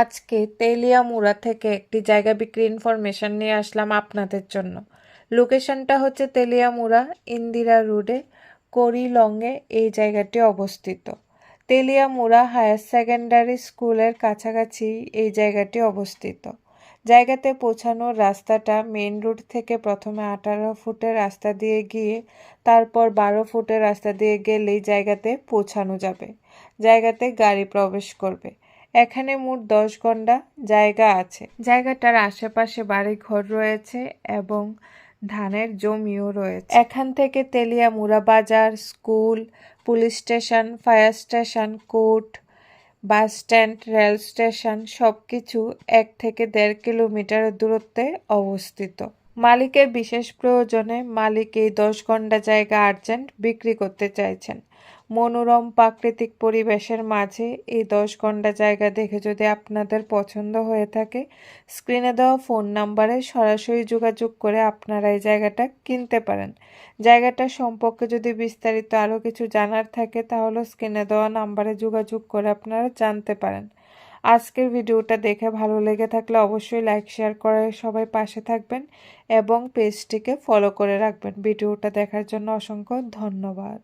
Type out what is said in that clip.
আজকে তেলিয়ামুড়া থেকে একটি জায়গা বিক্রি ইনফরমেশন নিয়ে আসলাম আপনাদের জন্য। লোকেশনটা হচ্ছে তেলিয়ামুড়া, ইন্দিরা রোডে, করিলংয়ে এই জায়গাটি অবস্থিত। তেলিয়ামুড়া হায়ার সেকেন্ডারি স্কুলের কাছাকাছি এই জায়গাটি অবস্থিত। জায়গাতে পৌঁছানোর রাস্তাটা মেন রোড থেকে প্রথমে আঠারো ফুটের রাস্তা দিয়ে গিয়ে, তারপর বারো ফুটের রাস্তা দিয়ে গেলেই জায়গাতে পৌঁছানো যাবে। জায়গাতে গাড়ি প্রবেশ করবে। এখানে মোট দশ ঘণ্টা জায়গা আছে। জায়গাটার আশেপাশে বাড়ি ঘর রয়েছে এবং ধানের জমিও রয়েছে। এখান থেকে তেলিয়ামুড়া বাজার, school, police station, fire station, court, bus stand, rail station সব কিছু এক থেকে দেড় কিলোমিটার দূরত্বে অবস্থিত। মালিকের বিশেষ প্রয়োজনে মালিক এই দশ ঘণ্টা জায়গা আর্জেন্ট বিক্রি করতে চাইছেন। মনোরম প্রাকৃতিক পরিবেশের মাঝে এই দশ ঘণ্টা জায়গা দেখে যদি আপনাদের পছন্দ হয়ে থাকে স্ক্রিনে দেওয়া ফোন নাম্বারে সরাসরি যোগাযোগ করে আপনারা এই জায়গাটা কিনতে পারেন। জায়গাটা সম্পর্কে যদি বিস্তারিত আরও কিছু জানার থাকে, তাহলে স্ক্রিনে দেওয়া নাম্বারে যোগাযোগ করে আপনারা জানতে পারেন। আজকের ভিডিওটা দেখে ভালো লেগে থাকলে অবশ্যই লাইক শেয়ার করে সবাই পাশে থাকবেন এবং পেজটিকে ফলো করে রাখবেন। ভিডিওটা দেখার জন্য অসংখ্য ধন্যবাদ।